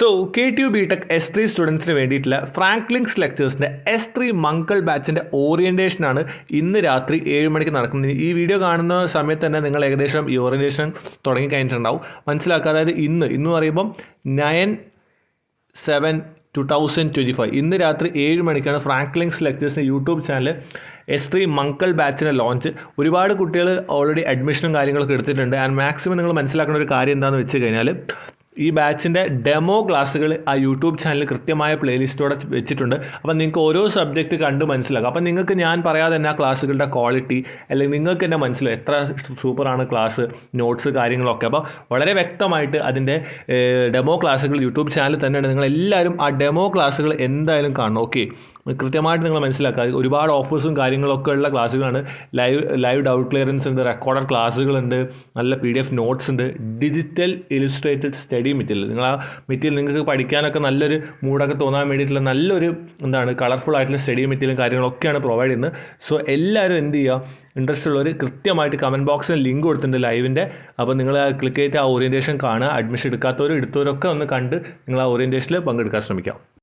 So K T U B tech S three സ്റ്റുഡൻസിന് വേണ്ടിയിട്ടുള്ള ഫ്രാങ്ക്ലിങ്സ് ലെക്ചേഴ്സിന്റെ S three മങ്കൾ ബാച്ചിന്റെ ഓറിയന്റേഷനാണ് ഇന്ന് രാത്രി ഏഴ് മണിക്ക് നടക്കുന്നത്. ഈ വീഡിയോ കാണുന്ന സമയത്ത് തന്നെ നിങ്ങൾ ഏകദേശം ഈ ഓറിയന്റേഷൻ തുടങ്ങി കഴിഞ്ഞിട്ടുണ്ടാവും. മനസ്സിലാക്കുക അതായത് ഇന്ന് ഇന്ന് പറയുമ്പം nine seven two thousand twenty five ഇന്ന് രാത്രി ഏഴ് മണിക്കാണ് ഫ്രാങ്ക്ലിങ്സ് ലെക്ചേഴ്സിന്റെ യൂട്യൂബ് ചാനൽ എസ് ത്രീ മങ്കൾ ബാച്ചിന്റെ ലോഞ്ച് ഒരുപാട് കുട്ടികൾ ഓൾറെഡി അഡ്മിഷനും കാര്യങ്ങളൊക്കെ എടുത്തിട്ടുണ്ട്. ആൻഡ് മാക്സിമം നിങ്ങൾ മനസ്സിലാക്കുന്ന ഒരു കാര്യം എന്താണെന്ന് വെച്ച് കഴിഞ്ഞാൽ ഈ ബാച്ചിന്റെ ഡെമോ ക്ലാസ്സുകൾ ആ യൂട്യൂബ് ചാനൽ കൃത്യമായ പ്ലേലിസ്റ്റോടെ വെച്ചിട്ടുണ്ട്. അപ്പോൾ നിങ്ങൾക്ക് ഓരോ സബ്ജക്റ്റ് കണ്ട് മനസ്സിലാക്കാം. അപ്പോൾ നിങ്ങൾക്ക് ഞാൻ പറയാതെ തന്നെ ആ ക്ലാസ്സുകളുടെ ക്വാളിറ്റി അല്ലെങ്കിൽ നിങ്ങൾക്ക് തന്നെ മനസ്സിലാവും എത്ര സൂപ്പറാണ് ക്ലാസ് നോട്ട്സ് കാര്യങ്ങളൊക്കെ. അപ്പോൾ വളരെ വ്യക്തമായിട്ട് അതിന്റെ ഡെമോ ക്ലാസ്സുകൾ യൂട്യൂബ് ചാനൽ തന്നെയാണ്. നിങ്ങൾ എല്ലാവരും ആ ഡെമോ ക്ലാസ്സുകൾ എന്തായാലും കാണണം. ഓക്കെ. കൃത്യമായിട്ട് നിങ്ങൾ മനസ്സിലാക്കുക. ഒരുപാട് ഓഫേഴ്സും കാര്യങ്ങളൊക്കെ ഉള്ള ക്ലാസ്സുകളാണ്. ലൈവ് ലൈവ് ഡൗട്ട് ക്ലിയറൻസ് ഉണ്ട് റെക്കോർഡഡ് ക്ലാസ്സുകളുണ്ട് നല്ല പി ഡി എഫ് നോട്ട്സ് ഉണ്ട് ഡിജിറ്റൽ ഇലിസ്ട്രേറ്റഡ് സ്റ്റഡി മെറ്റീരിയൽ നിങ്ങൾ ആ മെറ്റീരിയൽ നിങ്ങൾക്ക് പഠിക്കാനൊക്കെ നല്ലൊരു മൂഡൊക്കെ തോന്നാൻ വേണ്ടിയിട്ടുള്ള നല്ലൊരു എന്താണ് കളർഫുൾ ആയിട്ടുള്ള സ്റ്റഡി മെറ്റീരിയലും കാര്യങ്ങളൊക്കെയാണ് പ്രൊവൈഡ് ചെയ്യുന്നത്. സോ എല്ലാവരും എന്ത് ചെയ്യുക ഇൻട്രസ്റ്റ് ഉള്ളവർ കൃത്യമായിട്ട് കമന്റ് ബോക്സിൽ ലിങ്ക് കൊടുത്തിട്ടുണ്ട് ലൈവിന്റെ അപ്പോൾ നിങ്ങൾ ക്ലിക്ക് ചെയ്തിട്ട് ആ ഓറിയന്റേഷൻ കാണുക അഡ്മിഷൻ എടുക്കാത്തവരും എടുത്തവരൊക്കെ ഒന്ന് കണ്ട് നിങ്ങൾ ആ ഓറിയന്റേഷനിൽ പങ്കെടുക്കാൻ ശ്രമിക്കാം.